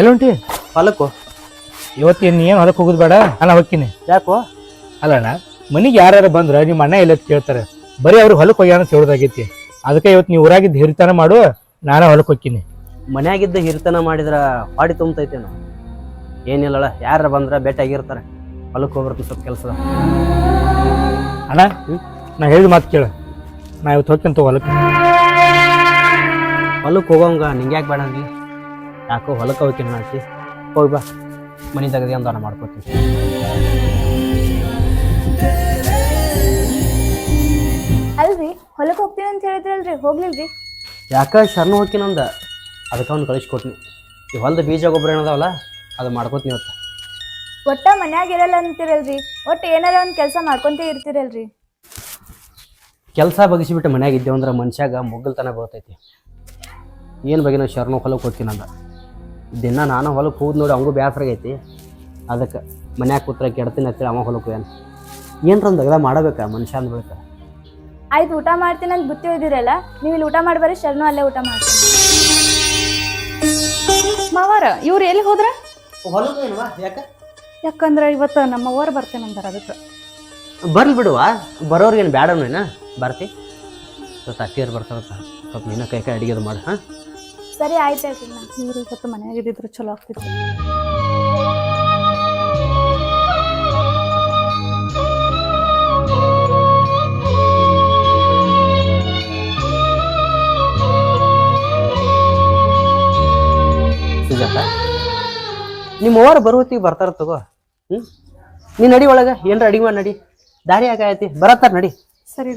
ಎಲ್ಲುಂಟಿ? ಹೊಲಕ್ಕೋ? ಇವತ್ತು ನೀ ಏನು ಹೊಲಕ್ಕೆ ಹೋಗುದು ಬೇಡ? ನಾನು ಹೋಗ್ತೀನಿ. ಯಾಕೋ? ಅಲ್ಲ ಅಣ್ಣ ಮನೆಗೆ ಯಾರ್ಯಾರು ಬಂದ್ರೆ ನಿಮ್ಮ ಅಣ್ಣ ಎಲ್ಲ ಕೇಳ್ತಾರೆ. ಬರೀ ಅವ್ರಿಗೆ ಹೊಲಕ್ಕೆ ಹೋಗ್ಯಾನ ಅಂತ ಹೇಳೋದಾಗೈತಿ. ಅದಕ್ಕೆ ಇವತ್ತು ನೀವು ಊರಾಗಿದ್ದು ಹಿರಿತನ ಮಾಡು ನಾನೇ ಹೊಲಕ್ಕೆ ಹೋಗ್ತೀನಿ. ಮನ್ಯಾಗಿದ್ದ ಹಿರಿತನ ಮಾಡಿದ್ರೆ ಪಾಡಿ ತುಂಬತೈತೇನು? ಏನಿಲ್ಲಲ್ಲ ಯಾರು ಬಂದ್ರೆ ಭೇಟಿಯಾಗಿರ್ತಾರೆ. ಹೊಲಕ್ಕೆ ಹೋಗ್ಬರ್ತೀನಿ ಸ್ವಲ್ಪ ಕೆಲಸ ಅಣ್ಣ ನಾ ಹೇಳಿದ ಮಾತು ಕೇಳು. ನಾ ಇವತ್ತು ಹೋಗ್ತೀನಿ ತಗೋ ಹೊಲಕ್ಕೆ. ಹೊಲಕ್ಕೆ ಹೋಗೋಂಗ ನಿಂಗೆ ಯಾಕೆ ಬೇಡ ಅಂದ್ಲಿ ಯಾಕೋ ಹೊಲಕ್ಕೆ ಹೋಗ್ತೀನಿ ಮಾಡ್ತಿ ಹೋಗಿ ಬಾ. ಮನೆ ತೆಗೆದು ದಾನ ಮಾಡ್ಕೋತೀವಿ ಅಲ್ರಿ ಹೊಲಕ್ಕೆ ಹೋಗ್ತೀನಿ ಅಂತ ಹೇಳಿದ್ರಲ್ರಿ ಹೋಗ್ಲಿಲ್ರಿ? ಯಾಕ ಶರಣ ಅಂದ? ಅದಕ್ಕೆ ಅವ್ನು ಕಳಿಸ್ಕೊಟ್ನಿ ಈ ಹೊಲದ ಬೀಜ ಗೊಬ್ಬರ ಏನದಾವಲ್ಲ ಅದು ಮಾಡ್ಕೊತೀನಿ ಇವತ್ತು. ಒಟ್ಟ ಮನ್ಯಾಗ ಇರಲ್ಲ ಅಂತೀರಲ್ರಿ ಒಟ್ಟು ಏನಾರ ಒಂದು ಕೆಲಸ ಮಾಡ್ಕೊಂತ ಇರ್ತಿರಲ್ರಿ. ಕೆಲಸ ಬಗ್ಗಿಸಿಬಿಟ್ಟು ಮನ್ಯಾಗ ಇದ್ದೇವೆ ಅಂದ್ರೆ ಮನುಷ್ಯಾಗ ಮುಗ್ಗಲ್ತನ ಬರ್ತೈತಿ. ಏನು ಬಗ್ಗೆ ನಾವು ಶರಣ ಹೊಲಕ್ಕೆ ಹೋಗ್ತೀನಂದ ದಿನ ನಾನು ಹೊಲಕ್ಕೆ ಹೋದ್ ನೋಡಿ ಅವಂಗೂ ಬೇಸರ ಐತಿ ಅದಕ್ಕೆ ಮನ್ಯಾಗ ಕೂತ್ರ ಕೆಡ್ತೀನಿ ಅಂತೇಳಿ ಅವ ಹೊಲಕ್ಕೆ ಏನು ಏನ್ರ ಒಂದು ಅಗಲ ಮಾಡಬೇಕಾ ಮನುಷ್ಯ ಅಂದ್ ಬಿಡ್ತಾರ ಆಯ್ತು ಊಟ ಮಾಡ್ತೀನಿ ಅಂತ ಬುತ್ತಿ ಒಯ್ದಿರಲ್ಲ ನೀವು ಇಲ್ಲಿ ಊಟ ಮಾಡ್ಬಾರಿ ಶರಣು ಅಲ್ಲೇ ಊಟ ಮಾಡ್ತೀನಿ. ಮಾವಾರ ಇವ್ರು ಎಲ್ಲಿ ಹೋದ್ರ? ಹೊಲಕ್ಕೆ ಯಾಕೆ? ಯಾಕಂದ್ರೆ ಇವತ್ತು ನಮ್ಮ ಅವ್ವರ್ ಅಂದ್ರೆ ಅದಕ್ಕೆ. ಬರ್ಲಿ ಬಿಡುವ ಬರೋರ್ಗೇನು ಬೇಡನೇನ ಬರ್ತಿ. ಸ್ವಲ್ಪ ಅತ್ತಿಯರು ಬರ್ತಾರಂತ ಸ್ವಲ್ಪ ನೀನು ಕೈ ಕೈ ಅಡಿಗೆದು ಮಾಡು ಹಾಂ? ಸರಿ ಆಯ್ತು ಆಯ್ತು ನೀರು ಇವತ್ತು ಮನ್ಯಾಗ ಇದ್ದಿದ್ರು ಚಲೋ ಆಗ್ತಿತ್ತು. ಸುಜಾತ ನಿಮ್ಮ ಓರ್ ಬರುವತ್ತಿಗೆ ಬರ್ತಾರ ತಗೋ. ಹ್ಮ್? ನೀ ನಡಿ ಒಳಗ ಏನ್ರ ಅಡಿಗೆ ಮಾಡಿ ನಡಿ. ದಾರಿ ಆಗಾಯತಿ ಬರತ್ತಾರ ನಡಿ. ಸರಿ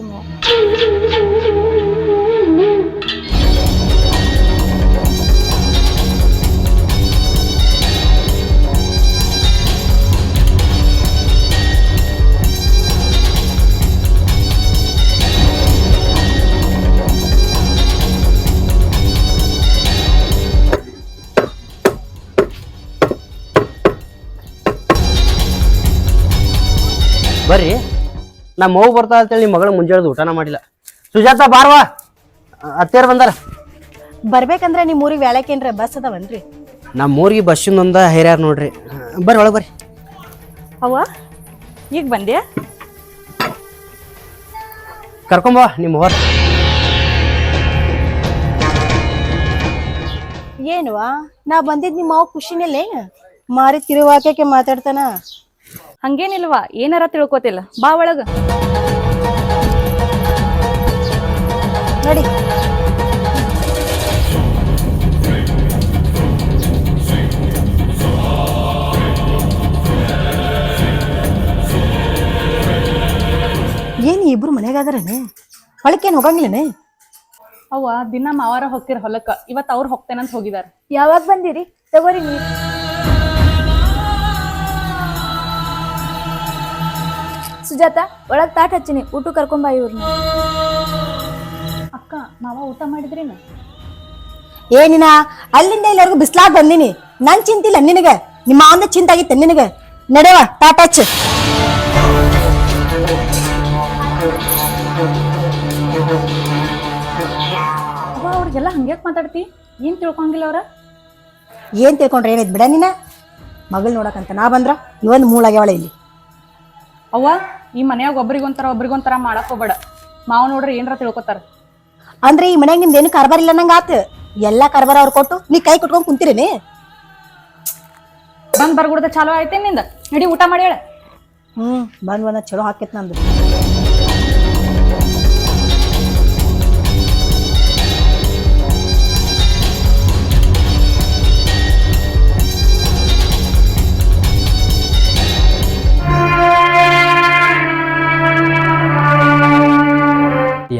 ಬರ್ರಿ. ನಮ್ಮ ಮಗು ಬರ್ತಾ ಅಂತೇಳಿ ನಿಮ್ಮ ಮಗಳ ಮುಂಜಾನೆ ಊಟನ ಮಾಡಿಲ್ಲ. ಸುಜಾತ ಬಾರ್ವಾ. ಅತ್ತೇರ್ ಬಂದಾರ. ಬರ್ಬೇಕಂದ್ರೆ ನಿಮ್ಮ ಊರಿಗೆ ವ್ಯಾಳಕ್ಕೇನ್ರ ಬಸ್ ಅದಾವನ್ರಿ? ನಮ್ಮ ಊರಿಗೆ ಬಸ್ಸಿನೊಂದ ಹೈರ್ಯಾರ ನೋಡ್ರಿ. ಬರ್ರಿ ಒಳಗೆ ಬರ್ರಿ. ಅವ್ವ ಈಗ ಬಂದ್ಯಾ? ಕರ್ಕೊಂಬ ನಿಮ್ಮ ಹೊರ. ಏನುವಾ? ನಾ ಬಂದಿದ್ ನಿಮ್ಮ ಮಾವ ಖುಷಿನಲ್ಲೇ? ಮಾರಿ ತಿರುವಾಕೆ ಮಾತಾಡ್ತಾನ? ಹಂಗೇನಿಲ್ವಾ? ಏನಾರ ತಿಳ್ಕೊತಿಲ್ಲ. ಬಾ ಒಳಗ. ನೋಡಿ. ಏನ್ ಇಬ್ರು ಮನ್ಯಾಗ ಅದಾರನೆ ಹೊಳಕ್ಕೇನ್ ಹೋಗಂಗಿಲ್ಲನೆ? ಅವ್ವ ದಿನ ಮಾವಾರ ಹೋಗ್ತಿರ ಹೊಲಕ್ಕ. ಇವತ್ತು ಅವ್ರು ಹೋಗ್ತೇನಂತ ಹೋಗಿದಾರ. ಯಾವಾಗ ಬಂದಿರಿ? ತಗೋರಿ ನೀರು. ಸುಜಾತ ಒಳಗ್ ತಾಟ್ ಹಚ್ಚಿನಿ ಊಟ ಕರ್ಕೊಂಬ ಇವ್ರನ್ನ ಅಕ್ಕ ಮಾವ ಊಟ ಮಾಡಿದ್ರೇನ ಏನಿನ ಅಲ್ಲಿಂದ ಇಲ್ಲಿವರೆಗೂ ಬಿಸ್ಲಾಗ್ ಬಂದಿನಿ. ನನ್ ಚಿಂತಿಲ್ಲ ನಿನಗೆ. ನಿಮ್ಮ ಅವನ ಚಿಂತ ಆಗಿತ್ತೆ ನಿನಗೆ. ನಡೆವ ಟಾಟಚ್ ಅವ್ವ ಅವ್ರಿಗೆಲ್ಲ ಹಂಗ್ಯಾಕ್ ಮಾತಾಡ್ತಿ? ಏನ್ ತಿಳ್ಕೊಂಗಿಲ್ಲ ಅವ್ರ? ಏನ್ ತಿಳ್ಕೊಂಡ್ರೆ ಏನೈತ್ ಬಿಡ ನೀನ? ಮಗಳ್ ನೋಡಕಂತ ನಾ ಬಂದ್ರ ಇವನ್ ಮೂಳಾಗ್ಯಾವಳ ಇಲ್ಲಿ. ಅವ್ವ ಈ ಮನ್ಯಾಗ ಒಬ್ರಿಗೊಂತರ ಒಬ್ರಿಗೊಂತರ ಮಾಡಕ್ ಹೋಗ್ಬೇಡ. ಮಾವ ನೋಡ್ರಿ ಏನರ ತಿಳ್ಕೊತಾರ. ಅಂದ್ರೆ ಈ ಮನ್ಯಾಗ ನಿಮ್ದೇನು ಕಾರ್ಬಾರ್ ಇಲ್ಲ ನಂಗ ಆತ? ಎಲ್ಲಾ ಕಾರ್ಬಾರ ಅವ್ರು ಕೊಟ್ಟು ನೀ ಕೈ ಕೊಟ್ಕೊಂಡ್ ಕುಂತಿರೇನೆ? ಬಂದ್ ಬರ್ಗುಡ್ದ ಚಾಲೋ ಆಯ್ತೇನ್ನಿಂದ? ನಡಿ ಊಟ ಮಾಡಿ ಹೇಳ. ಹ್ಮ್ ಬಂದ್ ಬಂದ ಚಲೋ ಹಾಕೈತ್ ನಂದು.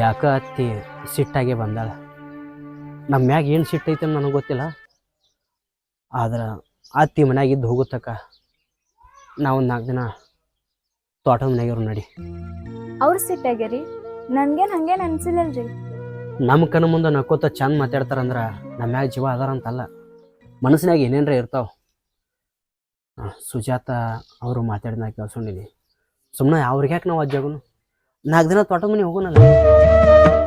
ಯಾಕ ಅತ್ತಿ ಸಿಟ್ಟಾಗೆ ಬಂದಾಳ? ನಮ್ಮ ಮ್ಯಾಗ ಏನು ಸಿಟ್ಟೈತೆ ಅಂತ ನನಗೆ ಗೊತ್ತಿಲ್ಲ. ಆದ್ರೆ ಅತ್ತಿ ಮನ್ಯಾಗ ಇದ್ದು ಹೋಗುತ್ತಕ್ಕ. ನಾವೊಂದು ನಾಲ್ಕು ದಿನ ತೋಟದ ಮನೆಯಾಗಿರು ನಡಿ. ಅವ್ರ ಸಿಟ್ಟಾಗ್ಯಾರಿ ನನ್ಗೇನ್ ಹಂಗೇನ್ ರೀ ನಮ್ಮ ಕಣ್ಣು ಮುಂದೆ ನಕ್ಕೋತ ಚಂದ ಮಾತಾಡ್ತಾರಂದ್ರೆ ನಮ್ಮ ಮ್ಯಾಗ ಜೀವ ಅದಾರಂತಲ್ಲ ಮನಸ್ಸಿನಾಗ ಏನೇನ್ರ ಇರ್ತಾವ. ಸುಜಾತ ಅವರು ಮಾತಾಡಿದ ನಾ ಕೇಳ್ಸೊಂಡಿನಿ ಸುಮ್ಮನೆ ಅವ್ರಿಗೆ ಯಾಕೆ ನಾವು ಅಜ್ಜಾಗುನು? ನಾಲ್ಕು ದಿನ ತೋಟ ಮನೆ ಹೋಗೋಣಲ್ಲ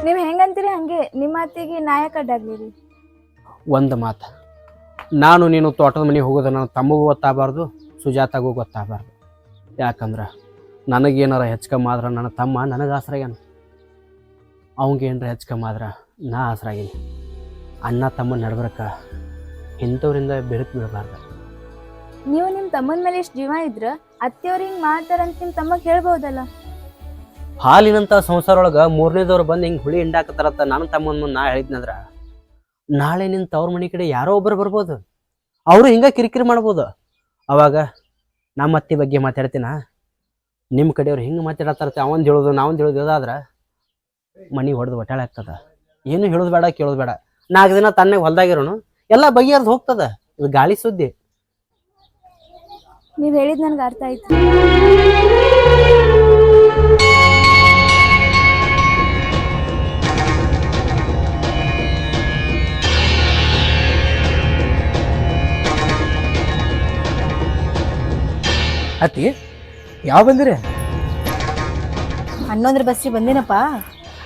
ನೀವ್ ಹೆಂಗಂತೀರಿ ಹಂಗೆ? ನಿಮ್ಮ ಅತ್ತಿಗೆ ನಾಯಕ ಅಡ್ಡಾಗ್ಲಿರಿ. ಒಂದು ಮಾತು. ನಾನು ನೀನು ತೋಟದ ಮನೆಗೆ ಹೋಗೋದು ನನ್ನ ತಮ್ಮಗೂ ಗೊತ್ತಾಗಬಾರ್ದು ಸುಜಾತಾಗೂ ಗೊತ್ತಾಗಬಾರ್ದು. ಯಾಕಂದ್ರೆ ನನಗೇನಾರ ಹೆಚ್ಕಮ್ಮ ಆದ್ರೆ ನನ್ನ ತಮ್ಮ ನನಗೆ ಆಸರಾಗ್ಯಾನ. ಅವಂಗೇನಾರ ಹೆಚ್ಕಮ್ಮ ಆದ್ರೆ ನಾ ಆಸರಾಗೀನಿ. ಅಣ್ಣ ತಮ್ಮ ನಡ್ಬರ್ಕ ಇಂಥವ್ರಿಂದ ಬೆಳಕು ಬೀಳಬಾರ್ದು ನೀವು ನಿಮ್ಮ ತಮ್ಮನ ಮೇಲೆ ಇಷ್ಟು ಜೀವ ಇದ್ರ ಅತ್ತೆಯವ್ರು ಹಿಂಗ್ ಮಾಡ್ತಾರಂತ ನಿಮ್ ತಮ್ಮಗ್ ಹೇಳ್ಬೋದಲ್ಲ? ಹಾಲಿನಂಥ ಸಂಸಾರ ಒಳಗೆ ಮೂರನೇದವ್ರು ಬಂದು ಹಿಂಗೆ ಹುಳಿ ಹಿಂಡಾಕತ್ತಾರತ್ತ ನಾನು ತಮ್ಮನ ಮುಂದೆ ನಾ ಹೇಳಿದ್ನಂದ್ರ ನಾಳೆ ನಿನ್ನ ತವ್ರ ಮನೆ ಕಡೆ ಯಾರೋ ಒಬ್ಬರು ಬರ್ಬೋದು. ಅವರು ಹಿಂಗೆ ಕಿರಿಕಿರಿ ಮಾಡ್ಬೋದು. ಅವಾಗ ನಮ್ಮ ಅತ್ತಿ ಬಗ್ಗೆ ಮಾತಾಡ್ತೀನ? ನಿಮ್ಮ ಕಡೆಯವ್ರು ಹಿಂಗೆ ಮಾತಾಡತ್ತಾರತ್ತೆ ಅವನ್ ಹೇಳೋದು, ನಾವೊಂದು ಹೇಳೋದು ಇದಾದ್ರೆ ಮನೆ ಹೊಡೆದು ಒಟ್ಟಾಳೆ ಆಗ್ತದ. ಏನು ಹೇಳೋದು ಬೇಡ, ಕೇಳೋದು ಬೇಡ. ನಾಲ್ಕು ದಿನ ತನ್ನಾಗ ಹೊಲ್ದಾಗಿರೋನು, ಎಲ್ಲ ಬಗೆಯರ್ದು ಹೋಗ್ತದ. ಇದು ಗಾಳಿ ಸುದ್ದಿ. ನೀವು ಹೇಳಿದ್ ನನಗೆ ಅರ್ಥ ಆಯ್ತು. ಅತ್ತಿ ಯಾವ ಬಂದಿರಿ? ಹನ್ನೊಂದ್ರ ಬಸ್ಸಿಗೆ ಬಂದೇನಪ್ಪ.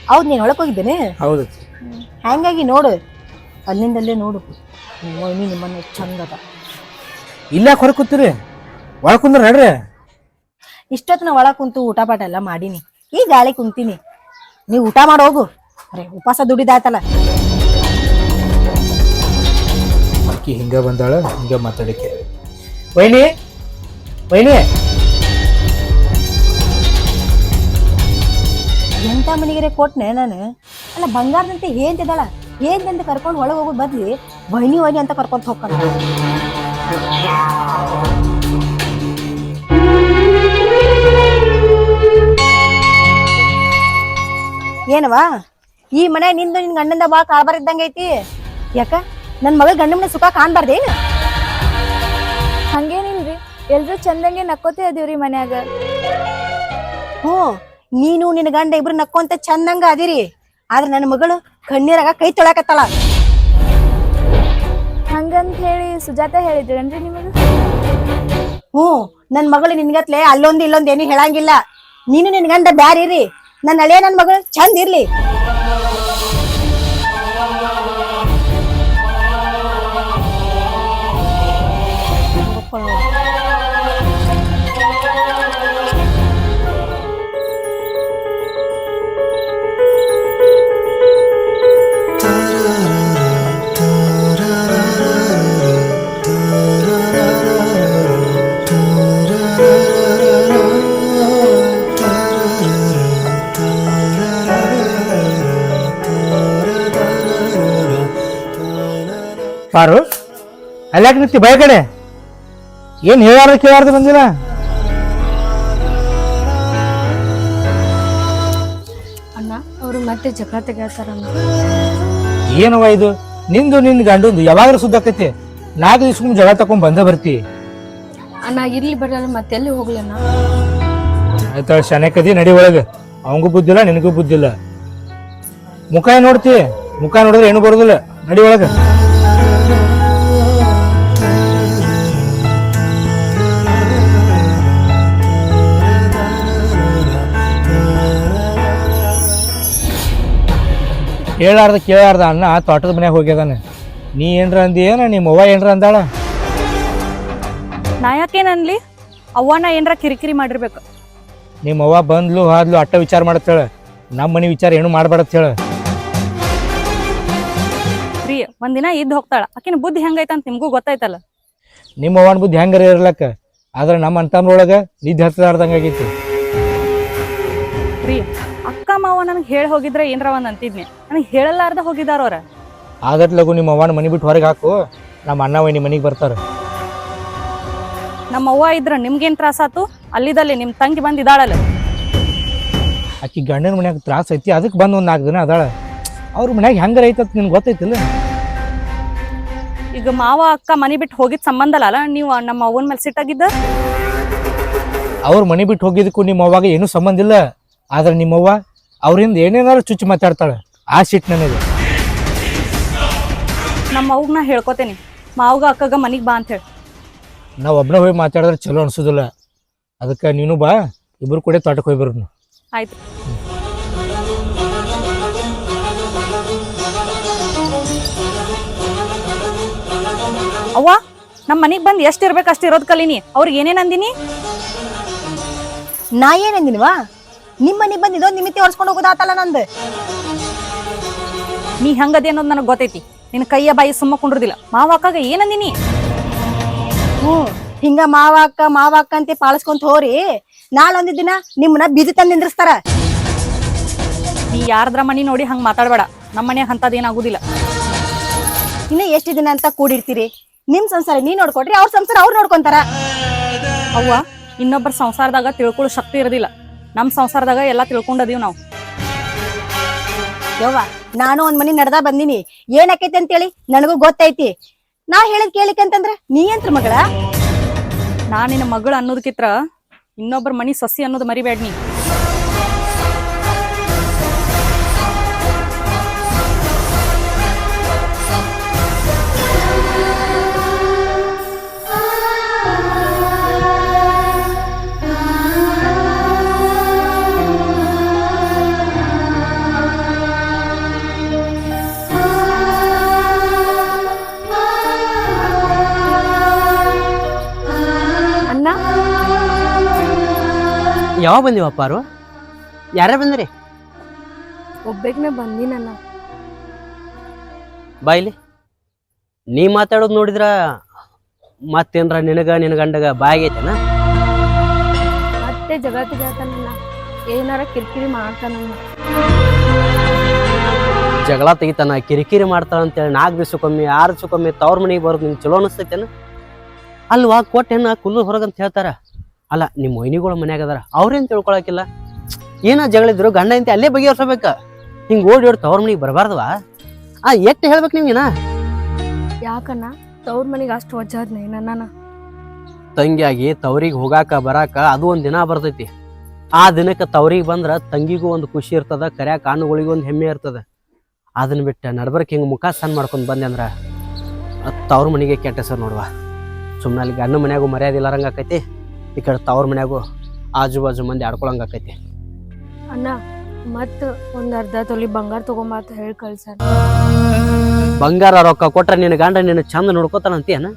ಹೌದು ನೀನು ಒಳಗೆ ಹೋಗಿದ್ದೇನೆ? ಹೌದು. ಹ್ಯಾಂಗಾಗಿ ನೋಡು. ಅಲ್ಲಿಂದಲ್ಲೇ ನೋಡು. ನೀ ನಿಮ್ಮನ್ನ ಚಂದದ ಇಲ್ಲ ಹೊರ ಕೂತೀರಿ? ಒಳ ಕುಂದ್ರ ನಡ್ರಿ. ಇಷ್ಟೊತ್ತು ನಾ ಒಳಗೆ ಕುಂತು ಊಟ ಪಾಠ ಎಲ್ಲ ಮಾಡೀನಿ. ಈ ಗಾಳಿ ಕುಂತೀನಿ. ನೀವು ಊಟ ಮಾಡಿ ಹೋಗು. ಅರೆ ಉಪವಾಸ ದುಡಿದಾಯ್ತಲ್ಲ. ಅಕ್ಕಿ ಹಿಂಗ ಬಂದಾಳ ಹಿಂಗ ಮಾತಾಡಕ್ಕೆ ವೈನಿ? ವೈನಿ. ಎಂತ ಮನೆಗೆ ಕೊಟ್ನೆ ನಾನು? ಅಲ್ಲ, ಬಂಗಾರದಂತೆ ಹೇಳ್ತಿದ್ದಾಳ ಅಂತ ಕರ್ಕೊಂಡು ಒಳಗೆ ಹೋಗೋ ಬದ್ಲಿ ವೈನಿ ವೈನಿ ಅಂತ ಕರ್ಕೊಂಡು ಹೋಗ್ತಾರೆ ಏನವಾ ಈ ಮನೆ ನಿಂದು ನಿನ್ ಗಂಡಂದ ಬಾಳ ಕಾಳ್ಬಾರ ಇದ್ದಂಗೈತಿ. ಯಾಕ? ನನ್ ಮಗಳ ಗಂಡ ಮನೆ ಸುಖ ಕಾಣ್ಬಾರ್ದೇನು ಎಲ್ರು ಚಂದಂಗೆ ನಕ್ಕೋತೇ ಅದೀವ್ರಿ ಮನ್ಯಾಗ. ಹ್ಞೂ ನೀನು ನಿನ್ನ ಗಂಡ ಇಬ್ರು ನಕ್ಕೋಂತ ಚಂದಂಗ ಅದಿರಿ. ಆದ್ರೆ ನನ್ನ ಮಗಳು ಕಣ್ಣೀರಾಗ ಕೈ ತೊಳಕತ್ತಳ. ಹಂಗಂತ ಹೇಳಿ ಸುಜಾತ ಹೇಳಿದ್ರೇನ್ರಿ ನಿಮಗೆ? ಹ್ಞೂ ನನ್ ಮಗಳು ನಿನ್ಗತ್ಲೆ ಅಲ್ಲೊಂದು ಇಲ್ಲೊಂದು ಏನು ಹೇಳಂಗಿಲ್ಲ. ನೀನು ನಿನ್ನ ಗಂಡ ಬ್ಯಾರಿರಿ. ನನ್ನ ಅಳೆಯ ನನ್ ಮಗಳು ಚಂದ ಇರ್ಲಿ. ಪಾರು? ಅಲ್ಯಾಕೆ ನಿಂತಿ ಭಯ ಕಡೆ? ಏನ್ ಹೇಳಾರ ಕೇಳಾರ್ದು ಬಂದಿಲ್ಲ? ಅಣ್ಣ ಅವರು ಮತ್ತೆ ಜಗಳ ತೆಗಿತಾರ ಏನವ ಇದು? ನಿಂದು ನಿನ್ ಗಂಡಂದು ಯಾವಾಗ್ಲೂ ಸುದ್ದಾಕೈತಿ ನಾಲ್ಕು ದಿವ್ಸ ಜಗಳ ತಕೊಂಡ್ ಬಂದ ಬರ್ತಿ. ಅಣ್ಣ ಇರ್ಲಿ ಬರಲ್ಲ ಮತ್ತೆಲ್ಲಿ ಹೋಗ್ಲಣ್ಣ ಆಯ್ತಾಳ ಶನಕದಿ ನಡಿ ಒಳಗ. ಅವಂಗೂ ಬುದ್ಧಿಲ್ಲ ನಿನಗೂ ಬುದ್ಧಿಲ್ಲ ಮುಖ ನೋಡ್ತಿ? ಮುಖ ನೋಡಿದ್ರೆ ಏನು ಬರೋದಿಲ್ಲ. ನಡಿ ಒಳಗ. ಹೇಳಾರ್ದ ಕೇಳಾರ್ದ ಅಣ್ಣ ತೋಟದ ಮನ್ಯಾಗ ಹೋಗ್ಯದಾನೆ. ನೀ ಏನ್ರ ಅಂದಿ ಏನ? ನಿಮ್ಮ ಅವ್ವ ಏನ್ರ ಅಂದಾಳ? ನಾ ಯಾಕೇನನ್ಲಿ ಅವ್ವನ ಏನ್ರ ಕಿರಿಕಿರಿ ಮಾಡಿರ್ಬೇಕು. ನಿಮ್ಮ ಅವ್ವ ಬಂದ್ಲು ಹಾದ್ಲು ಅಟ್ಟ ವಿಚಾರ ಮಾಡತ್ತೇಳ ನಮ್ಮ ಮನೆ ವಿಚಾರ ಏನು ಮಾಡಬಾರ್ದು ಹೇಳ. ರೀ ಒಂದಿನ ಇದ್ದು ಹೋಗ್ತಾಳ. ಆಕಿನ ಬುದ್ಧಿ ಹೆಂಗೈತೆ ಅಂತ ನಿಮ್ಗೂ ಗೊತ್ತಾಯ್ತಲ್ಲ. ನಿಮ್ಮ ಅವ್ವನ ಬುದ್ಧಿ ಹೆಂಗಾರ ಇರ್ಲಕ್ಕ? ಆದ್ರೆ ನಮ್ಮ ಅಂತಂದ್ರೊಳಗ ನಿದ್ದೆ ಹತ್ತಲಾರ್ದಂಗೆ ಆಗೈತಿ. ಪ್ರಿಯ ಮಾವ ನನಗೆ ಹೇಳಿ ಹೋಗಿದ್ರೆ ಏನರ ಒಂದ್ ಅಂತಿದ್ನಿ. ನನಗೆ ಹೇಳಲಾರ್ದ ಹೋಗಿದಾರ ಅವ್ರ. ಆಗತ್ ಲಗು ನಿಮ್ಮ ಅವ್ವನ ಮನೆ ಬಿಟ್ಟು ಹೊರಗೆ ಹಾಕು. ನಮ್ಮ ಅಣ್ಣ ವೈನಿ ಮನೆಗೆ ಬರ್ತಾರ. ನಮ್ಮ ಅವ್ವ ಇದ್ರ ನಿಮ್ಗೇನ್ ತ್ರಾಸ ಆತು? ಅಲ್ಲಿದಲ್ಲಿ ನಿಮ್ ತಂಗಿ ಬಂದಿದ್ದಾಳಲ್ಲ ಆಕಿ ಗಂಡನ ಮನ್ಯಾಗ ತ್ರಾಸ ಐತಿ ಅದಕ್ಕೆ ಬಂದು ಒಂದು ನಾಲ್ಕು ದಿನ ಅದಾಳ. ಅವ್ರ ಮನ್ಯಾಗ ಹೆಂಗ ಐತತ್ ನಿನ್ಗೆ ಗೊತ್ತೈತಿಲ್ಲ? ಈಗ ಮಾವ ಅಕ್ಕ ಮನಿ ಬಿಟ್ಟು ಹೋಗಿದ್ ಸಂಬಂಧ ಅಲ್ಲ? ನೀವು ನಮ್ಮ ಅವ್ವನ ಮೇಲೆ ಸಿಟ್ಟಾಗಿದ್ದ? ಅವ್ರ ಮನೆ ಬಿಟ್ಟು ಹೋಗಿದ್ದಕ್ಕೂ ನಿಮ್ಮ ಅವ್ವಾಗ ಏನೂ ಸಂಬಂಧ ಇಲ್ಲ. ಆದ್ರೆ ನಿಮ್ಮವ್ವ ಅವ್ರಿಂದ ಏನೇನಾರು ಚುಚ್ಚಿ ಮಾತಾಡ್ತಾಳೆ ಆ ಸಿಟ್ ನನಗೆ. ನಮ್ಮ ಅವ್ಗ ನಾ ಹೇಳ್ಕೊತೇನೆ. ಮಾವಗ ಅಕ್ಕಗ ಮನಿಗ್ ಬಾ ಅಂತ ಹೇಳಿ ನಾವು ಒಬ್ಬನೇ ಹೋಗಿ ಮಾತಾಡಿದ್ರೆ ಚಲೋ ಅನ್ಸೋದಿಲ್ಲ. ಅದಕ್ಕೆ ನೀನು ಬಾ ಇಬ್ಬರು ಕೂಡ ತೋಟಕ್ಕೆ ಹೋಗಿ ಬರೋಣ ಆಯ್ತು. ಅವ್ವ ನಮ್ಮ ಮನಿಗ್ ಬಂದ್ ಎಷ್ಟು ಇರ್ಬೇಕು ಅಷ್ಟ್ ಇರೋದ್ ಕಲೀನಿ. ಅವ್ರಿಗೆ ಏನೇನು ಅಂದಿನಿ? ನಾ ಏನಂದಿನವಾ ನಿಮ್ಮ ಮನೆಗೆ ಬಂದು ಇದೊಂದು ನಿಮಿತಿ ಹೊರ್ಸ್ಕೊಂಡು ಹೋಗೋದಾತಲ್ಲ ನಂದು. ನೀ ಹಂಗದೆ ಅನ್ನೋದು ನನಗೆ ಗೊತ್ತೈತಿ. ನಿನ್ನ ಕೈಯ ಬಾಯಿ ಸುಮ್ಮ ಕುಂಡ್ರದಿಲ್ಲ. ಮಾವಾಕಾಗ ಏನಂದಿನಿ ಹ್ಞೂ, ಹಿಂಗ ಮಾವಾಕ ಮಾವಾಕ ಅಂತ ಪಾಲಿಸ್ಕೊಂತ ಹೋರಿ. ನಾಳೊಂದು ದಿನ ನಿಮ್ಮನ್ನ ಬೀದಿ ತಂದು ನಿಂದ್ರಿಸ್ತಾರ. ನೀ ಯಾರದ್ರ ಮನಿ ನೋಡಿ ಹಂಗ ಮಾತಾಡಬೇಡ. ನಮ್ಮ ಮನ್ಯಾಗ ಅಂತದ್ ಏನಾಗುದಿಲ್ಲ. ಇನ್ನು ಎಷ್ಟು ದಿನ ಅಂತ ಕೂಡಿರ್ತೀರಿ? ನಿಮ್ಮ ಸಂಸಾರ ನೀ ನೋಡ್ಕೊಟ್ರಿ ಅವ್ರ ಸಂಸಾರ ಅವ್ರು ನೋಡ್ಕೊಂತಾರ. ಅವ್ವ, ಇನ್ನೊಬ್ಬರ ಸಂಸಾರದಾಗ ತಿಳ್ಕೊಳ್ಳೋ ಶಕ್ತಿ ಇರೋದಿಲ್ಲ. ನಮ್ಮ ಸಂಸಾರದಾಗ ಎಲ್ಲ ತಿಳ್ಕೊಂಡದೀವ್ ನಾವು. ಯವ್ವ, ನಾನು ಒಂದ್ ಮನಿ ನಡ್ದಾ ಬಂದಿನಿ. ಏನಾಕೈತಿ ಅಂತೇಳಿ ನನಗೂ ಗೊತ್ತೈತಿ. ನಾ ಹೇಳದ್ ಕೇಳಿಕಂತಂದ್ರ ನೀ ಎಂತ್ರ ಮಗಳ? ನಾ ನಿನ್ನ ಮಗಳು ಅನ್ನೋದಕ್ಕಿತ್ರ ಇನ್ನೊಬ್ಬರ ಮನಿ ಸಸಿ ಅನ್ನೋದು ಮರಿಬೇಡ ನೀ ಯಾವಾಗ ಬಂದಿವಪ್ಪ ಅವರು? ಯಾರ್ಯಾರು ಬಂದಿರಿ? ಒಬ್ಬೆಗ್ನೆ ಬಂದಿನಣ್ಣ ಬಾಯ್ಲಿ ನೀ ಮಾತಾಡೋದು ನೋಡಿದ್ರ ಮತ್ತೇನ್ರ ನಿನಗ ನಿನ್ನ ಗಂಡಗ ಬಾಯಾಗೈತೆನ ಮತ್ತೆ ಜಗಳ ತೆಗಿತಾನಣ್ಣ ಏನಾರ ಕಿರಿಕಿರಿ ಮಾಡ್ತಾನಣ್ಣ ಜಗಳ ತೆಗಿತಾನ ಕಿರಿಕಿರಿ ಮಾಡ್ತಾನ ಅಂತೇಳಿ ನಾಲ್ಕು ದಿವ್ಸಕ್ಕೊಮ್ಮೆ ಆರು ದಿವಸಕ್ಕೊಮ್ಮೆ ತವ್ರ ಮನೆಗೆ ಬರೋದು ನಿಂಗೆ ಚಲೋ ಅನಿಸ್ತೈತೇನ? ಅಲ್ವಾ ಕೊಟ್ಟೆನ ಕುಲ್ಲು ಹೊರಗಂತ ಹೇಳ್ತಾರ. ಅಲ್ಲ ನಿಮ್ಮ ಮೊಯ್ನಿಗಳು ಮನ್ಯಾಗ ಅದಾರ ಅವ್ರೇನು ತಿಳ್ಕೊಳಕಿಲ್ಲ? ಏನೋ ಜಗಳಿದ್ರು ಗಂಡ ಅಂತ ಅಲ್ಲೇ ಬಗೆಹರಿಸಬೇಕ? ಹಿಂಗೆ ಓಡಿ ಓಡಿ ತವ್ರ ಮನೆಗೆ ಬರಬಾರ್ದವಾ? ಆ ಎಟ್ಟು ಹೇಳ್ಬೇಕು ನಿಮ್ಗೆನಾ ಯಾಕಣ್ಣ ತವ್ರ ಮನೆಗೆ ಅಷ್ಟು ವಜ್ಜಾದ್ನೆ ನನ್ನ ತಂಗಿಯಾಗಿ ತವ್ರಿಗೆ ಹೋಗಾಕ ಬರಾಕ ಅದು ಒಂದು ದಿನ ಬರ್ತೈತಿ. ಆ ದಿನಕ್ಕೆ ತವ್ರಿಗೆ ಬಂದ್ರ ತಂಗಿಗೂ ಒಂದು ಖುಷಿ ಇರ್ತದ ಕರ್ಯಾ ಕಾನುಗಳಿಗೂ ಒಂದು ಹೆಮ್ಮೆ ಇರ್ತದೆ. ಅದನ್ನ ಬಿಟ್ಟು ನಡ್ಬರ್ಕ್ ಹಿಂಗೆ ಮುಖ ಸಣ್ಣ ಮಾಡ್ಕೊಂಡು ಬಂದೆ ಅಂದ್ರ ಅದ್ ತವ್ರ ಮನೆಗೆ ಕೆಟ್ಟ ಸರ್ ನೋಡುವ. ಸುಮ್ಮನೆ ಅಲ್ಲಿ ಗಂಡ ಮನ್ಯಾಗೂ ಮರ್ಯಾದೆ ಇಲ್ಲಾರಂಗ ಆಕೈತಿ. ಈ ಕಡೆ ತವ್ರ ಮನ್ಯಾಗು ಆಜು ಬಾಜು ಮಂದಿ ಆಡ್ಕೊಳಂಗ ಆಕೈತಿ. ಅಣ್ಣ ಮತ್ತ ಒಂದ್ ಅರ್ಧ ತೊಲಿ ಬಂಗಾರ ತಗೊಂಬಾತ ಹೇಳಿ ಕಳ್ಸ ಬಂಗಾರ ರೊಕ್ಕ ಕೊಟ್ರೆ ನಿನ್ನ ಗಂಡ ನಿನ್ನ ಚಂದ ನೋಡ್ಕೋತಾನ ಅಂತೀಯನ?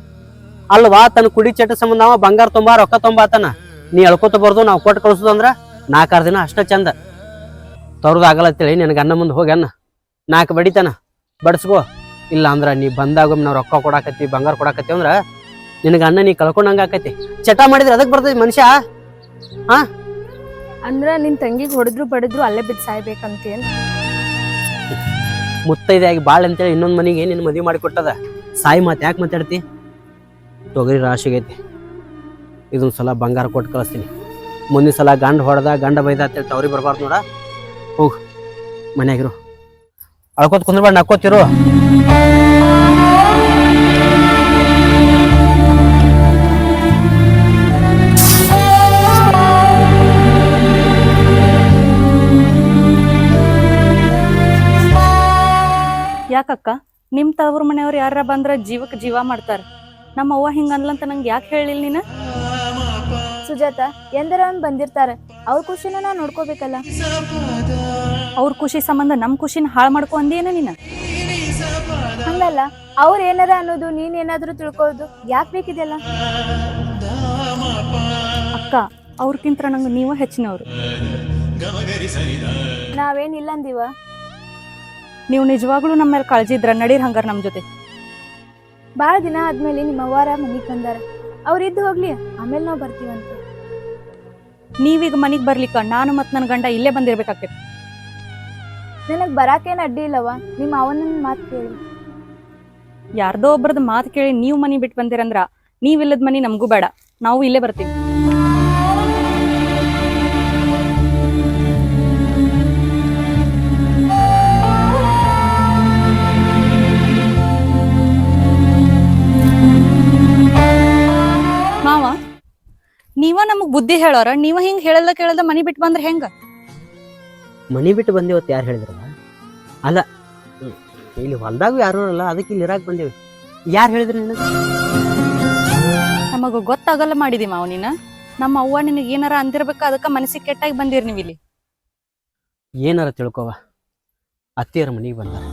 ಅಲ್ವಾ ತನ್ನ ಕುಡಿ ಚಟ ಸಂಬಂಧ ಅವ ಬಂಗಾರ ತುಂಬಾ ರೊಕ್ಕ ತುಂಬಾತನ? ನೀ ಎಳ್ಕೋತ ಬರ್ದು ನಾವು ಕೊಟ್ಟು ಕಳ್ಸೋದಂದ್ರ ನಾಲ್ಕಾರು ದಿನ ಅಷ್ಟ ಚಂದ. ತವ್ರದ್ದು ಆಗಲ್ಲ ಅಂತೇಳಿ ನಿನ್ನ ಗಂಡ ಮುಂದೆ ಹೋಗ್ಯಾನ. ನಾಲ್ಕು ಬಡಿತಾನ. ಬಡಿಸ್ಕೋ. ಇಲ್ಲ ಅಂದ್ರ ನೀ ಬಂದಾಗ ನಾವು ರೊಕ್ಕ ಕೊಡಾಕತ್ತಿ ಬಂಗಾರ ಕೊಡಾಕತ್ತಿ ಅಂದ್ರ ನಿನ್ನ ಅನ್ನ ನೀ ಕಳ್ಕೊಂಡಂಗ ಆಕೈತಿ. ಚಟ ಮಾಡಿದ್ರೆ ಅದಕ್ಕೆ ಬರ್ತೈತಿ ಮನುಷ್ಯ? ಅಂದ್ರ ನಿನ್ ತಂಗಿಗೆ ಹೊಡೆದ್ರು ಬಡಿದ್ರು ಅಲ್ಲೇ ಬಿದ್ದು ಸಾಯ್ಬೇಕಂತೇನ್? ಮುತ್ತೈದಾಗಿ ಬಾಳ್ ಅಂತೇಳಿ ಇನ್ನೊಂದ್ ಮನೆಗೆ ನಿನ್ನ ಮದುವೆ ಮಾಡಿ ಕೊಟ್ಟದ. ಸಾಯಿ ಮಾತು ಯಾಕೆ ಮಾತಾಡ್ತಿ? ತೊಗರಿ ರಾಶಿಗೈತಿ ಇದೊಂದು ಸಲ ಬಂಗಾರ ಕೊಟ್ಟು ಕಳಿಸ್ತೀನಿ. ಮುಂದಿನ ಸಲ ಗಂಡ ಹೊಡೆದ ಗಂಡ ಬೈದ ಅಂತೇಳಿ ತವರಿ ಬರಬಾರ್ದು ನೋಡ. ಹೋಗು. ಮನೆಯಾಗಿರು ಅಳ್ಕೋತ ಕುಂದ್ರಬೇಡ ನಕ್ಕೋತಿರು ಯಾಕಕ್ಕ? ನಿಮ್ ತವ್ರ ಮನೆಯವ್ರು ಯಾರ ಬಂದ್ರ ಜೀವಕ್ಕೆ ಜೀವ ಮಾಡ್ತಾರ. ನಮ್ಮ ಅವ್ವ ಹಿಂಗ ಅನ್ಲಂತ ನಂಗೆ ಯಾಕೆ ಹೇಳಿಲ್ಲ ನೀನು? ಸುಜಾತ ಎಂದರ ಅವ್ನ್ ಬಂದಿರ್ತಾರ. ಅವ್ರ ಖುಷಿನ ನಾ ನೋಡ್ಕೋಬೇಕಲ್ಲ? ಅವ್ರ ಖುಷಿ ಸಂಬಂಧ ನಮ್ ಖುಷಿನ ಹಾಳು ಮಾಡ್ಕೊ ಅಂದೇನ ನೀನು? ಹಂಗಲ್ಲ ಅವ್ರ ಏನಾರ ಅನ್ನೋದು ನೀನ್ ಏನಾದ್ರೂ ತಿಳ್ಕೊಳ್ಳೋದು ಯಾಕೆ ಬೇಕಿದೆಲ್ಲ? ಅಕ್ಕ ಅವ್ರಕ್ಕಿಂತ ನಂಗೆ ನೀವು ಹೆಚ್ಚಿನವ್ರು. ನಾವೇನಿಲ್ಲ ಅಂದಿವ ನೀವು ನಿಜವಾಗ್ಲೂ ನಮ್ಮ ಮೇಲೆ ಕಾಳಜಿ ಇದ್ರ ನಡೀರ್ ಹಂಗಾರ ನಮ್ ಜೊತೆ. ಬಹಳ ದಿನ ಆದ್ಮೇಲೆ ನಿಮ್ಮ ಅವ್ವಾರ ಮನೆಗೆ ಬಂದಾರ. ಅವ್ರ ಇದ್ದು ಹೋಗ್ಲಿ ಆಮೇಲೆ ನಾವು ಬರ್ತೀವಂತ. ನೀವೀಗ ಮನೆಗೆ ಬರ್ಲಿಕ್ಕ ನಾನು ಮತ್ ನನ್ನ ಗಂಡ ಇಲ್ಲೇ ಬಂದಿರ್ಬೇಕಾಗ್ತೈತಿ. ನನಗೆ ಬರಾಕೇನು ಅಡ್ಡಿ ಇಲ್ಲವ ನಿಮ್ಮ ಅವನ ಮಾತು ಕೇಳಿ. ಯಾರ್ದೋ ಒಬ್ರದ್ ಮಾತು ಕೇಳಿ ನೀವು ಮನಿ ಬಿಟ್ಟು ಬಂದಿರಂದ್ರ ನೀವಿಲ್ಲದ ಮನಿ ನಮಗೂ ಬೇಡ ನಾವು ಇಲ್ಲೇ ಬರ್ತೀವಿ. ನೀವ ನಮಗ್ ಬುದ್ಧಿ ಹೇಳೋರ ನೀವ ಹಿಂಗ್ ಹೇಳಲ್ಲ ಕೇಳಲ್ಲ ಮನಿ ಬಿಟ್ಟು ಬಂದ್ರ ಹೆಂಗ? ಮನಿ ಬಿಟ್ಟು ಬಂದೇವತ್ತು ಯಾರು ಹೇಳಿದ್ರಲ್ಲ? ಅಲ್ಲ ಇಲ್ಲಿ ಹೊಲ್ದಾಗ ಯಾರು ಅಲ್ಲ ಅದಕ್ಕೆ ಇಲ್ಲಿ ಇರಾಕ್ ಬಂದೇವಿ. ಯಾರು ಹೇಳಿದ್ರಿ ನಿನಗೆ ನಮಗ ಗೊತ್ತಾಗಲ್ಲ ಮಾಡಿದಿ ಮಾವ ನೀನ. ನಮ್ಮ ಅವ್ವ ನಿನಗೆ ಏನಾರ ಅಂದಿರ್ಬೇಕ ಅದಕ್ಕ ಮನಸ್ಸಿಗೆ ಕೆಟ್ಟಾಗಿ ಬಂದಿರ್ ನೀವ್ ಇಲ್ಲಿ. ಏನಾರ ತಿಳ್ಕೊವ. ಅತ್ತಿಯರ ಮನೆಗೆ ಬಂದಾರ.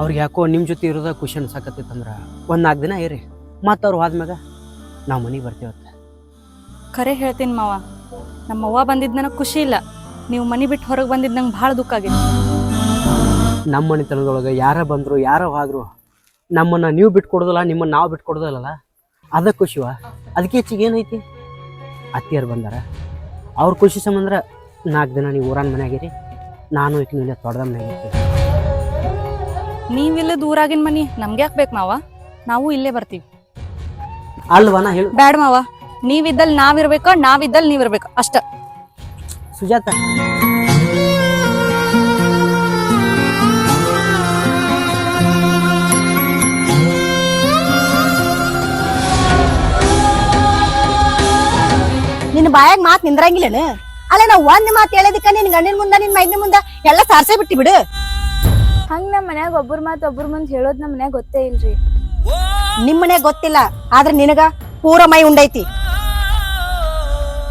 ಅವ್ರಿಗೆ ಯಾಕೋ ನಿಮ್ಮ ಜೊತೆ ಇರೋದ ಖುಷಿ ಅನ್ಸಾಕತ್ತಿತ್ತಂದ್ರ ಒಂದ್ ನಾಲ್ಕು ದಿನ ಇರಿ. ಮತ್ತವ್ರು ಹೋದ್ಮ್ಯಾಗ ನಾವು ಮನೆಗೆ ಬರ್ತೀವತ್ತ ಖರೆ ಹೇಳ್ತೀನಿ ಮಾವ. ನಮ್ಮ ಅವ್ವ ಬಂದಿದ್ದು ನನಗೆ ಖುಷಿ ಇಲ್ಲ. ನೀವು ಮನೆ ಬಿಟ್ಟು ಹೊರಗೆ ಬಂದಿದ್ದು ನಂಗೆ ಭಾಳ ದುಃಖ ಆಗಿದೆ ನಮ್ಮ ಮನೆತನದೊಳಗೆ ಯಾರ ಬಂದರು ಯಾರ ಹೋದ್ರು ನಮ್ಮನ್ನು ನೀವು ಬಿಟ್ಟು ಕೊಡೋದಿಲ್ಲ ನಿಮ್ಮನ್ನು ನಾವು ಬಿಟ್ಟು ಕೊಡೋದಿಲ್ಲಲ್ಲ? ಅದ ಖುಷಿವ ಅದಕ್ಕೆ ಹೆಚ್ಚಿಗೆ ಏನೈತಿ? ಅತ್ತಿಯರು ಬಂದಾರ. ಅವ್ರ ಖುಷಿ ಸಂಬಂಧ ನಾಲ್ಕು ದಿನ ನೀವು ಊರನ್ ಮನೆಯಾಗಿರಿ ನಾನು ಈಕಿನ ನೀವು ತೊಡ್ದ ಮನೆಯಾಗಿರ್ತೀನಿ ನೀವಿಲ್ಲ ದೂರಾಗಿನ ಮನೆ ನಮ್ಗೆ ಯಾಕೆ ಬೇಕು ಮಾವ? ನಾವು ಇಲ್ಲೇ ಬರ್ತೀವಿ. ಅಲ್ವಾ ನಾ ಹೇಳು? ಬ್ಯಾಡ ಮಾವ. ನೀವಿದ್ದಲ್ಲಿ ನಾವಿರ್ಬೇಕು ನಾವಿದ್ದಲ್ಲಿ ನೀವಿರ್ಬೇಕು. ಅಷ್ಟ. ಸುಜಾತ. ನಿನ್ನ ಬಾಯಾಗ ಮಾತ್ ನಿಂದ್ರಂಗಿಲ್ಲನ? ಅಲ್ಲ ನಾ ಒಂದ್ ಮಾತ್ ಹೇಳೋದಕ್ಕ ನಿನ್ ಗಂಡಿನ ಮುಂದ ನಿನ್ ಮೈದಿನ ಮುಂದ ಎಲ್ಲ ಸಾರ್ಸೇ ಬಿಟ್ಟಿ ಬಿಡು. ಹಂಗ ನಮ್ ಮನ್ಯಾಗ ಒಬ್ಬರ ಮಾತು ಒಬ್ಬರ ಮುಂದ್ ಹೇಳೋದ್ ನಮ್ ಮನ್ಯಾಗ ಗೊತ್ತೇ ಇಲ್ರಿ. ನಿಮ್ ಮನ್ಯಾಗ ಗೊತ್ತಿಲ್ಲ ಆದ್ರೆ ನಿನಗ ಪೂರ ಮೈ ಉಂಡೈತಿ.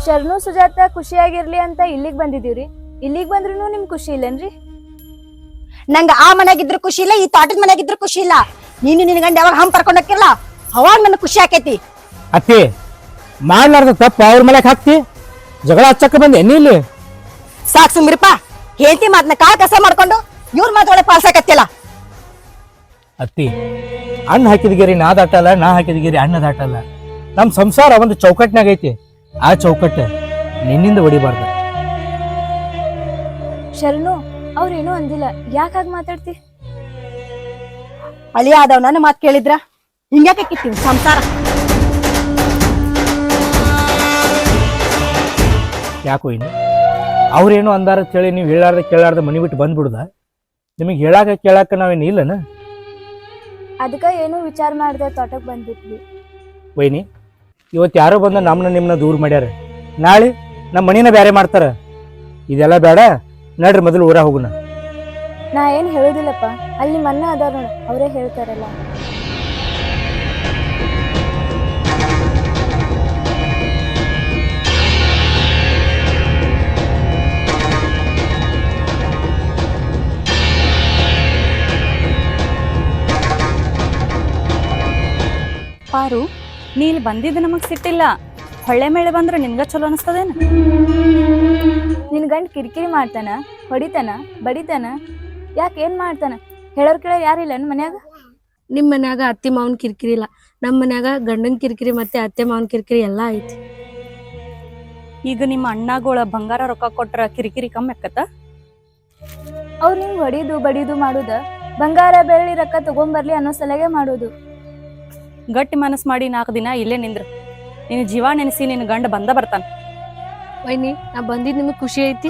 ಶರಣು ಸುಜಾತ ಖುಷಿಯಾಗಿರ್ಲಿ ಅಂತ ಇಲ್ಲಿಗೆ ಬಂದಿದೀವ್ರಿ ಇಲ್ಲಿಗೆ ಬಂದ್ರು ನಿಮ್ ಖುಷಿ ಇಲ್ಲೇನ್ರಿ? ನಂಗ ಆ ಮನೆಗಿದ್ರು ಖುಷಿ ಇಲ್ಲ ಈ ತೋಟದ ಮನೆಗಿದ್ರು ಖುಷಿ ಇಲ್ಲ. ನೀನು ನಿನ್ ಗಂಡ ಯಾವಾಗ ಹಂಗ್ ಪರ್ಕೊಂಡ್ ಹೋಗಿರ್ಲ ಅವಾಗ ನನ್ ಖುಷಿ ಆಕೈತಿ. ಅತ್ತಿ ಮಾಡ್ಲಾರ್ದ ತಪ್ಪ ಅವ್ರ ಮೇಲೆ ಹಾಕ್ತಿ? ಜಗಳ ಹಚ್ಚಕ್ಕ ಬಂದೆ ನೀ ಇಲ್ಲಿ? ಸಾಕ್ ಸುಮ್ಮಿರಪ್ಪ. ಹೇಳ್ತಿ ಮಾತ್ನ ಕಾ ಕಸ ಮಾಡ್ಕೊಂಡು ಇವ್ರ ಮಾತೊಳಗೆ ಪಾಲ್ಸಾಕತ್ತಿಲ್ಲ ಅತ್ತಿ ಅಣ್ಣ ಹಾಕಿದ ಗಿರಿ ನಾ ದಾಟಲ್ಲ ನಾ ಹಾಕಿದ ಗಿರಿ ಅಣ್ಣ ದಾಟಲ್ಲ ನಮ್ ಸಂಸಾರ ಒಂದು ಚೌಕಟ್ನಾಗ ಐತಿ. ಆ ಚೌಕಟ್ಟು ನಿನ್ನಿಂದ ಹೊಡಿಬಾರ್ದು ಶರಣು ಅವ್ರೇನೂ ಅಂದಿಲ್ಲ. ಯಾಕಾಗಿ ಮಾತಾಡ್ತಿ? ಅಳಿ ಆದವ್ ನನ್ನ ಮಾತು ಕೇಳಿದ್ರ? ಹಿಂಗ್ಯಾಕೆ ಕಿತ್ತೀವಿ? ಸಂಸಾರ. ಯಾಕೋ ಇನ್ನು? ಅವ್ರೇನು ಅಂದಾರ ಕೇಳಿ ನೀವು ಹೇಳಾರ್ದ ಕೇಳಾರ್ದ ಮನಿ ಬಿಟ್ಟು ಬಂದ್ಬಿಡ್ದ? ನಿಮಗೆ ಹೇಳಾಕ ಕೇಳಾಕ ನಾವೇನು ಇಲ್ಲನ? ಅದಕ್ಕ ಏನು ವಿಚಾರ ಮಾಡ್ದೆ ತೋಟಕ್ಕೆ ಬಂದ್ಬಿಟ್ವಿ ವೈನಿ ಇವತ್ತು ಯಾರೋ ಬಂದ ನಮ್ಮನ್ನ ನಿಮ್ಮನ್ನ ದೂರ ಮಾಡ್ಯಾರ. ನಾಳೆ ನಮ್ಮ ಮನಿನ ಬೇರೆ ಮಾಡ್ತಾರ. ಇದೆಲ್ಲ ಬೇಡ ನಡ್ರಿ ಮೊದಲು ಊರ ಹೋಗೋಣ ನಾ ಏನು ಹೇಳೋದಿಲ್ಲಪ್ಪ ಅಲ್ಲಿ ನಿಮ್ಮ ಅಣ್ಣ ಅದಾರ ನೋಡ ಅವರೇ ಹೇಳ್ತಾರಲ್ಲ. ಪಾರು ನೀ ಇಲ್ಲಿ ಬಂದಿದ್ದು ನಮಗೆ ಸಿಟ್ಟಿಲ್ಲ. ಹೊಳ್ಳೆ ಮೇಳೆ ಬಂದ್ರೆ ನಿನ್ಗ ಚಲೋ ಅನಿಸ್ತದೇನ? ನಿನ್ ಗಂಡ ಕಿರಿಕಿರಿ ಮಾಡ್ತಾನ ಹೊಡಿತಾನ ಬಡಿತಾನ ಯಾಕೆ ಏನ್ ಮಾಡ್ತಾನ? ಹೇಳೋರ್ ಕೇಳೋರ್ ಯಾರಿಲ್ಲ ನನ್ ಮನ್ಯಾಗ? ನಿಮ್ಮ ಮನ್ಯಾಗ ಅತ್ತಿ ಮಾವನ್ ಕಿರಿಕಿರಿ ಇಲ್ಲ. ನಮ್ಮ ಮನ್ಯಾಗ ಗಂಡನ್ ಕಿರಿಕಿರಿ ಮತ್ತೆ ಅತ್ತೆ ಮಾವನ್ ಕಿರಿಕಿರಿ ಎಲ್ಲಾ ಐತಿ. ಈಗ ನಿಮ್ಮ ಅಣ್ಣಗಳ ಬಂಗಾರ ರೊಕ್ಕ ಕೊಟ್ರ ಕಿರಿಕಿರಿ ಕಮ್ಮಿ ಆಕತ್ತ? ಅವ್ರು ನಿಂಗ್ ಹೊಡಿದು ಬಡಿದು ಮಾಡುದ ಬಂಗಾರ ಬೆಳ್ಳಿ ರೊಕ್ಕ ತಗೊಂಬರ್ಲಿ ಅನ್ನೋ ಸಲಹೆ ಮಾಡೋದು. ಗಟ್ಟಿ ಮನಸ್ ಮಾಡಿ ನಾಲ್ಕು ದಿನ ಇಲ್ಲೇ ನಿಂದ್ರು. ನಿನ್ನ ಜೀವ ನೆನೆಸಿ ನಿನ್ನ ಗಂಡ ಬಂದ ಬರ್ತಾನ. ವೈನಿ ನಾ ಬಂದಿದ್ದು ನಿಮಗ್ ಖುಷಿ ಐತಿ.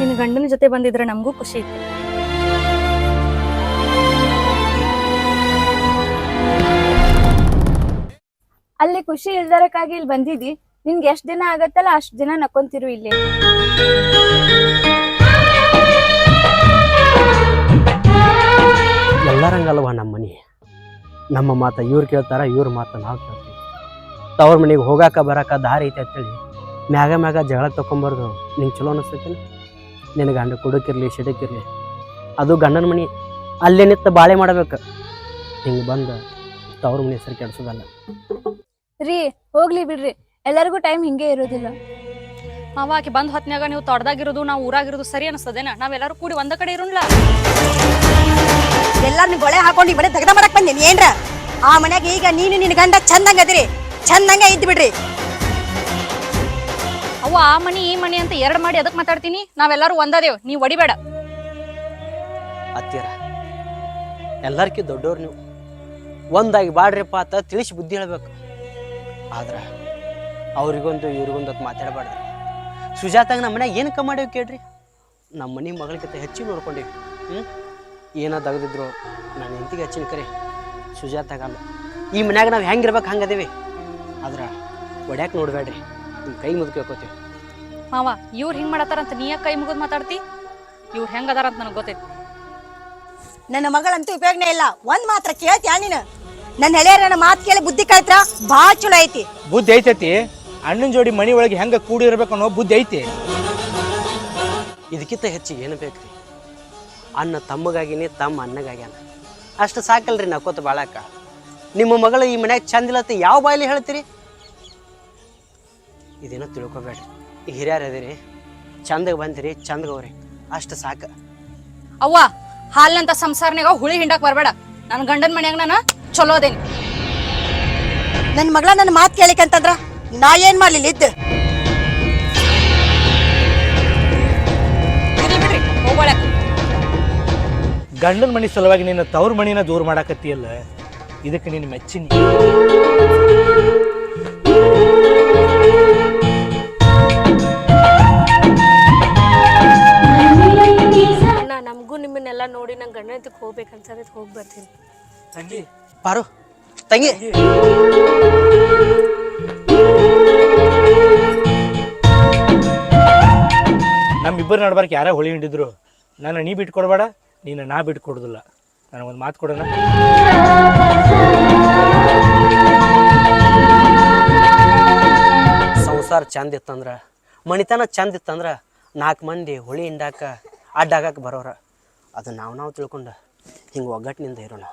ನಿನ್ನ ಗಂಡನ ಜೊತೆ ಬಂದಿದ್ರೆ ನಮಗೂ ಖುಷಿ ಐತಿ. ಅಲ್ಲಿ ಖುಷಿ ಇಲ್ದಾರಕ್ಕಾಗಿ ಇಲ್ಲಿ ಬಂದಿದ್ದಿ. ನಿನ್ಗೆ ಎಷ್ಟು ದಿನ ಆಗತ್ತಲ್ಲ ಅಷ್ಟು ದಿನ ನಕ್ಕೊಂತಿರು ಇಲ್ಲಿ. ಎಲ್ಲರಂಗಲ್ವ ನಮ್ಮ ಮನೆ ನಮ್ಮ ಮಾತು ಇವ್ರು ಕೇಳ್ತಾರ ಇವ್ರ ಮಾತು ನಾವು ಕೇಳ್ತೀವಿ. ತವ್ರ ಮನೆಗೆ ಹೋಗಾಕ ಬರಾಕ ದಾರಿ ಐತೆ ಅಂತೇಳಿ ಮ್ಯಾಗ ಮ್ಯಾಗ ಜಗಳ ತೊಗೊಂಬಾರ್ದು ನಿಂಗೆ ಚಲೋ ಅನಿಸ್ತೈತಿ ನಿನ್ನ ಗಂಡ ಕುಡಕಿರ್ಲಿ ಸಿಡಕಿರಲಿ. ಅದು ಗಂಡನ ಮನೆ ಅಲ್ಲೇ ನಿತ್ತ ಬಾಳೆ ಮಾಡಬೇಕು. ಹಿಂಗೆ ಬಂದು ತವ್ರ ಮನೆ ಹೆಸರು ಕೆಡ್ಸೋದಲ್ಲ. ರೀ ಹೋಗ್ಲಿ ಬಿಡ್ರಿ. ಎಲ್ಲರಿಗೂ ಟೈಮ್ ಹಿಂಗೆ ಇರೋದಿಲ್ಲ. ಅವ ಆಕಿ ಬಂದ್ ಹೊತ್ನ್ಯಾಗ ನೀವು ತೊಡ್ದಾಗಿರೋದು ನಾವು ಊರಾಗಿರೋದು ಸರಿ ಅನಿಸ್ತದೇನ ನಾವೆಲ್ಲರೂ ಕೂಡಿ ಒಂದ ಕಡೆ ಇರೋಣ ಎಲ್ಲಾರ್ನ ಗೊಳೆ ಹಾಕೊಂಡು ಮನೆ ತೆಗೆದ ಮಾಡಕ್ ಬಂದೇನಿ ಏನ್ರ? ಆ ಮನ್ಯಾಗ ಈಗ ನೀನು ನಿನ್ನ ಗಂಡ ಚಂದಂಗ ಅದಿರಿ. ಚಂದಂಗ ಇದ್ದು ಬಿಡ್ರಿ. ಅವ ಆ ಮನಿ ಈ ಮನಿ ಅಂತ ಎರಡ್ ಮಾಡಿ ಅದಕ್ ಮಾತಾಡ್ತೀನಿ? ನಾವೆಲ್ಲರೂ ಒಂದದೇವ್ ನೀವ್ ಒಡಿಬೇಡ. ಹತ್ತಿರ ಎಲ್ಲರ್ಕಿ ದೊಡ್ಡವ್ರು ನೀವು. ಒಂದಾಗಿ ಬಾಡ್ರಿಪ್ಪ ಅಂತ ತಿಳಿಸಿ ಬುದ್ಧಿ ಹೇಳ್ಬೇಕು. ಆದ್ರೆ ಅವ್ರಿಗೊಂದು ಇವ್ರಿಗೊಂದು ಅಂತ ಮಾತಾಡಬಾರ್ದು. ಸುಜಾತಾಗ ನಮ್ಮ ಮನ್ಯಾಗ ಏನು ಕಮ್ಮಿ ಮಾಡೇವಿ ಕೇಳ್ರಿ? ನಮ್ಮ ಮನೆ ಮಗಳಿಗಿಂತ ಹೆಚ್ಚಿ ನೋಡ್ಕೊಂಡೀವಿ. ಹ್ಞೂ ಏನೋ ತೆಗೆದಿದ್ರು ನಾನು ಹೆಂಡತಿಗೆ ಹಚ್ಚಿನ ಕರೆ. ಸುಜಾತ ಆಗಲ್ಲ ಈ ಮನ್ಯಾಗ ನಾವು ಹೆಂಗಿರ್ಬೇಕು ಹಂಗದೇವಿ ಅದೇವಿ. ಆದ್ರೆ ಒಡ್ಯಾಕೆ ನೋಡಬೇಡ್ರಿ ನಿಮ್ಮ ಕೈ ಮುದುಕಿ ಹೋಗ್ಕೋತೀವಿ ಮಾವ ಇವ್ರು ಹಿಂಗೆ ಮಾಡತ್ತಾರಂತ ನೀ ಯಾಕೆ ಕೈ ಮುಗಿದು ಮಾತಾಡ್ತಿ? ಇವ್ರು ಹೆಂಗ್ ಅದಾರ ಅಂತ ನನಗೆ ಗೊತ್ತೈತಿ. ನನ್ನ ಮಗಳಂತೂ ಉಪಯೋಗನೇ ಇಲ್ಲ. ಒಂದ್ ಮಾತ್ರ ಕೇಳ್ತೀಯ ನೀನು. ನನ್ನ ಹೆಳೆಯರ ನನ್ನ ಮಾತು ಕೇಳಿ ಬುದ್ಧಿ ಕಳಿತ್ರ? ಭಾಳ ಚಲೋ ಐತಿ. ಬುದ್ಧಿ ಐತೈತಿ. ಅಣ್ಣನ ಜೋಡಿ ಮನಿ ಒಳಗೆ ಹೆಂಗ ಕೂಡಿರ್ಬೇಕು ಅನ್ನೋ ಬುದ್ಧಿ ಐತಿ. ಇದಕ್ಕಿಂತ ಹೆಚ್ಚಿಗೆ ಏನು ಬೇಕ್ರಿ? ಅನ್ನ ತಮ್ಮಗಾಗಿನಿ ತಮ್ಮ ಅನ್ನಗಾಗ್ಯಾನ ಅಷ್ಟು ಸಾಕಲ್ರಿ ನಕ್ಕೋತ ಬಾಳಾಕ. ನಿಮ್ಮ ಮಗಳು ಈ ಮನ್ಯಾಗ ಚಂದಿಲ್ಲತ್ತ ಯಾವ ಬಾಯಲ್ಲಿ ಹೇಳ್ತೀರಿ? ಇದೇನೋ ತಿಳ್ಕೊಬೇಡ್ರಿ. ಹಿರಿಯರು ಅದೀರಿ ಚಂದಗೆ ಬಂದಿರಿ ಚಂದಗವ್ರಿ ಅಷ್ಟು ಸಾಕು. ಅವ್ವ ಹಾಲ್ನಂತ ಸಂಸಾರನಾಗ ಹುಳಿ ಹಿಂಡಕ್ ಬರಬೇಡ. ನನ್ನ ಗಂಡನ ಮನ್ಯಾಗ ನಾನು ಚಲೋ ಅದೇನಿ. ನನ್ನ ಮಗಳ ನನ್ನ ಮಾತು ಕೇಳಿಕಂತಂದ್ರ ನಾ ಏನ್ ಮಾಡಲಿಲ್ಲ ಇದ್ದ? ಬಿಡ್ರಿ ಹೋಗ್ಬೇಡ ಗಂಡನ ಮನೆ ಸಲುವಾಗಿ ನಿನ್ನ ತವ್ರ ಮಣಿನ ದೂರ ಮಾಡಾಕತ್ತಿಯಲ್ಲ? ಇದಕ್ಕೆ ನೀನು ಮೆಚ್ಚಿನಿ ಅಣ್ಣ ನಮಗೂ ನಿಮ್ಮನ್ನೆಲ್ಲ ನೋಡಿ ನಂಗೆ ಗಂಡನ ಹತ್ರಕ್ಕೆ ಹೋಗ್ಬೇಕು ಅನ್ಸತ್ತೆ ಹೋಗಿ ಬರ್ತೀನಿ. ತಂಗಿ. ಪಾರು. ತಂಗಿ. ನಮ್ಮಿಬ್ಬರು ನಡ್ಬಾರ್ಕ ಯಾರೇ ಹೊಳಿ ಹಿಂಡಿದ್ರು. ನಾನು ನೀ ಬಿಟ್ಕೊಡ್ಬೇಡ. ನೀನು ನಾ ಬಿಟ್ಕೊಡೋದಿಲ್ಲ ನನಗೊಂದು ಮಾತು ಕೊಡೋಣ? ಸಂಸಾರ ಚಂದ ಇತ್ತಂದ್ರೆ ಮಣಿತನ ಚಂದ ಇತ್ತಂದ್ರೆ ನಾಲ್ಕು ಮಂದಿ ಹುಳಿ ಹಿಂಡಾಕ ಅಡ್ಡಾಗಕ್ಕೆ ಬರೋರ. ಅದು ನಾವು ನಾವು ತಿಳ್ಕೊಂಡು ಹಿಂಗೆ ಒಗ್ಗಟ್ಟಿನಿಂದ ಇರೋಣ.